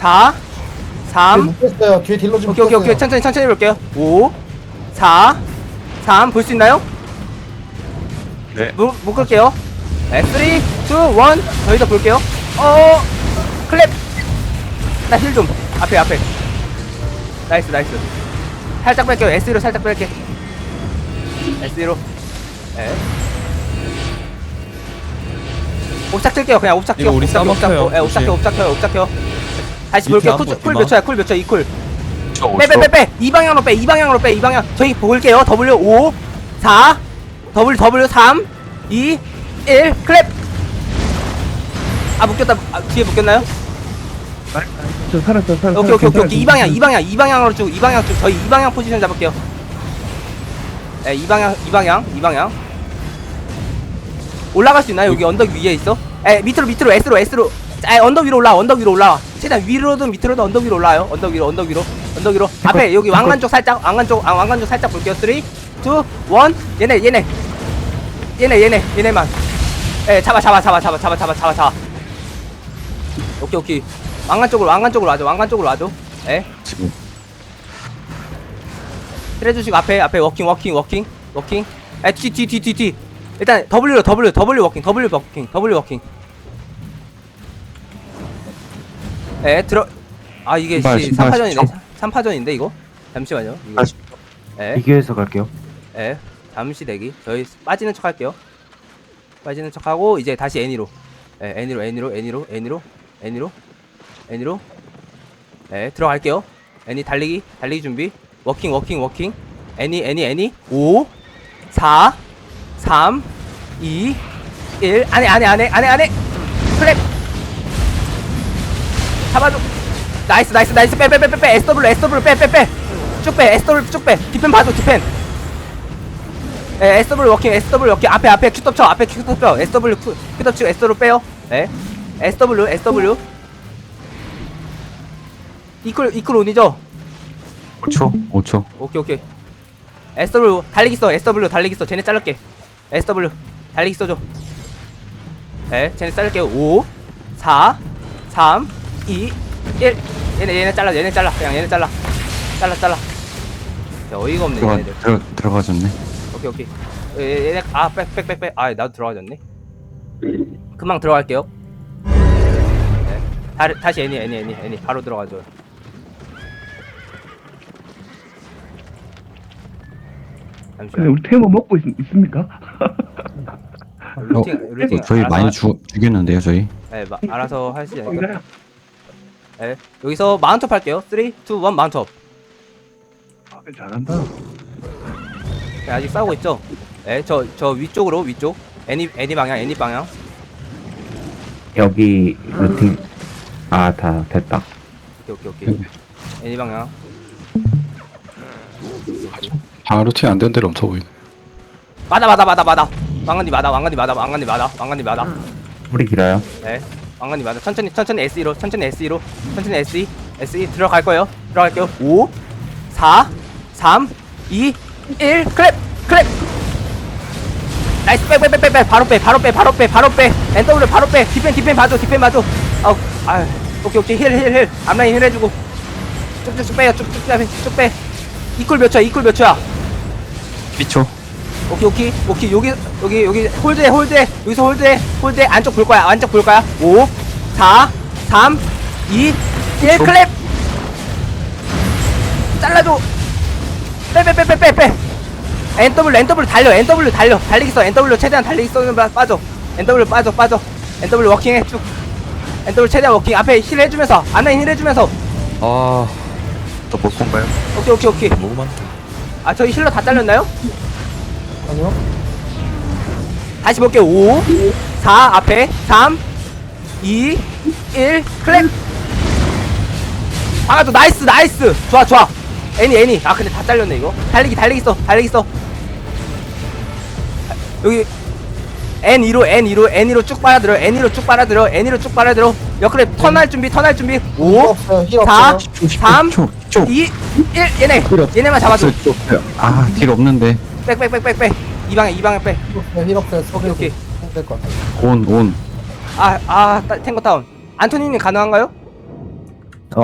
4 3 묶였어요. 뒤에 딜러 좀 오케이 오케이 오케이. 묶였어요. 천천히 천천히 볼게요. 5 4 3 볼 수 있나요? 네. 무, 묶을게요. 네, 3 2 1 저희도 볼게요. 어 클랩. 나 힐 좀. 앞에 앞에. 나이스 나이스. 살짝 뺄게요. S로 살짝 뺄게. S로. 네. 옵착 뜰게요. 그냥 옵착 껴 이거 우리 옵착 껴, 옵착 껴. 싸먹혀요, 예, 옵착 껴 조심. 옵착 껴 옵착 껴 다시 밑에 볼게요 한 쿨, 번 쿨몇 더. 초야? 쿨 몇 초야? 이쿨. 저빼빼 빼 빼. 이 방향으로 빼 이 방향으로 빼 이 방향. 저희 볼게요. W 5 4 W W 3 2 1 클랩. 아 묶였다. 아, 뒤에 묶였나요? 저 살았어 살았어 오케이 오케이 오케이 오케이. 이 방향 이 방향 이 방향으로 쭉 이 방향 쭉. 저희 이 방향 포지션 잡을게요. 네 이 방향 이 방향 이 방향. 올라갈 수 있나요? 여기 언덕 위에 있어? 에 밑으로 밑으로 S로 S로. 에 언덕 위로 올라 언덕 위로 올라 최대한 위로든 밑으로든 언덕 위로 올라요. 언덕 위로 언덕 위로 언덕 위로. 앞에 여기 왕관 쪽 살짝 왕관 쪽 아, 왕관 쪽 살짝 볼게요. 3 2 1 얘네 얘네. 얘네 얘네 얘네만. 에 잡아 잡아 잡아 잡아 잡아 잡아 잡아 잡아. 오케이 오케이. 왕관 쪽으로 왕관 쪽으로 와줘 왕관 쪽으로 와줘. 에 지금. 해주시고 앞에 앞에 워킹 워킹 워킹 워킹. 에 뒤 뒤 뒤 뒤 뒤. 일단 W로 W W 워킹 W 워킹 W 워킹 에 들어 아 이게 신발, 씨 신발 3파전이네 시청. 3파전인데 이거 잠시만요 이거 에 비교해서 갈게요 예, 잠시 대기. 저희 빠지는 척 할게요. 빠지는 척 하고 이제 다시 애니로. 예, 애니로 애니로 애니로 애니로 애니로 애니로. 예, 들어갈게요. 애니 달리기 달리기 준비. 워킹 워킹 워킹. 애니 애니 애니. 5 4 3 2 1 안에 안에 안에 안에 안에. 클랩. 잡아줘. 나이스 나이스 나이스 빼 빼 빼 빼빼 SW SW 빼빼 빼. 쭉빼 SW 쭉 빼. 디펜 봐줘 디펜. 예, SW 워킹, SW 워킹, 앞에, 앞에, 큐톱 쳐, 앞에 큐톱 쳐, SW, 큐- 큐톱 치고 SW 빼요. 예. SW, SW. 이클, 이클 온이죠? 5초 5초 오케이, 오케이. SW, 달리기 써, SW, 달리기 써. 쟤네 자를게. SW, 달리기 써줘. 예, 쟤네 자를게요. 5, 4, 3, 2, 1. 얘네, 얘네 잘라, 얘네 잘라. 그냥 얘네 잘라. 잘라, 잘라. 야, 어이가 없네, 들어가 얘네들. 들어 들어가졌네 오케이 오케이 얘- 얘네 아백백백백 아 나도 들어가졌네 금방 들어갈게요 네. 다, 다시 애니 애니 애니 애니 바로 들어가죠 근데 잠시만 우리 테이머 먹고 있, 있습니까? 루팅 루팅 어, 저희 알아서 많이 하- 죽 죽였는데요 저희 네, 마, 알아서 할수 있으니까 거기다요 네. 여기서 마운트업 할게요. 3 2 1 마운트업. 아, 잘한다. 네, 아직 싸우고 있죠? 네, 저, 저 위쪽으로 위쪽. 애니 애니 방향 애니 방향. 여기 루팅 아 다 됐다. 오케이 오케이 오케이. 애니 방향. 방루팅 안된 데로 엄청 보이네. 맞아 맞아 맞아 맞아 왕관님 맞아 왕관님 맞아 왕관님 맞아 왕관님 맞아 우리 길어요? 네. 왕관님 맞아. 천천히 천천히 SE로 천천히 SE로 천천히 SE SE 들어갈 거예요. 들어갈게요. 5 4 3 2 1 클랩 클랩! 나이스 빼빼빼빼빼. 바로 빼 바로 빼 바로 빼 바로 빼. NW 바로 빼. 디펜 디펜 봐줘 디펜 봐줘. 아우 아 오케이 오케이. 힐힐 힐. 앞라인 힐 해주고. 쭉쭉쭉 빼요. 쭉쭉 빼 쭉빼. 이퀄 몇 초야? 이퀄 몇 초야? 2초 오케이 오케이 오케이. 여기 여기 여기 홀드해 홀드해. 여기서 홀드해 홀드해. 안쪽 볼 거야 안쪽 볼 거야. 5 4 3 2 1 클랩. 잘라줘. 빼빼빼빼빼빼. NW NW 달려 NW 달려. 달리기 써. NW 최대한 달리기 써는 빠- 빠져. NW 빠져 빠져. NW 워킹해 쭉 NW 최대한 워킹. 앞에 힐 해주면서 앞라인 힐 해주면서. 아또볼 건가요? 오케이 오케이 오케이. 뭐만 아 저희 힐러 다 잘렸나요? 아니요. 다시 볼게요. 5, 4, 앞에 3, 2, 1, 클랩. 박아줘. 나이스, 나이스. 좋아, 좋아. 애니, 애니. 아, 근데 다 잘렸네, 이거. 달리기, 달리기 써, 달리기 써. 여기, N2로, N2로, N2로 쭉 빨아들여, N2로 쭉 빨아들여, N2로 쭉 빨아들여. 옆그래 턴할 준비, 턴할 준비. 힐 5, 없어요. 힐 4, 없어요. 3, 10초 10초 2, 1. 얘네. 얘네만 잡아줘. 아 딜 없는데 백, 백, 백, 백, 백. 이 방에, 이 방에 빼. 힐 없어요. 힐 없어요. 속에 오케이. 될것 같아요. 온온 아, 아, 따- 탱거 다운. 안토니님 가능한가요?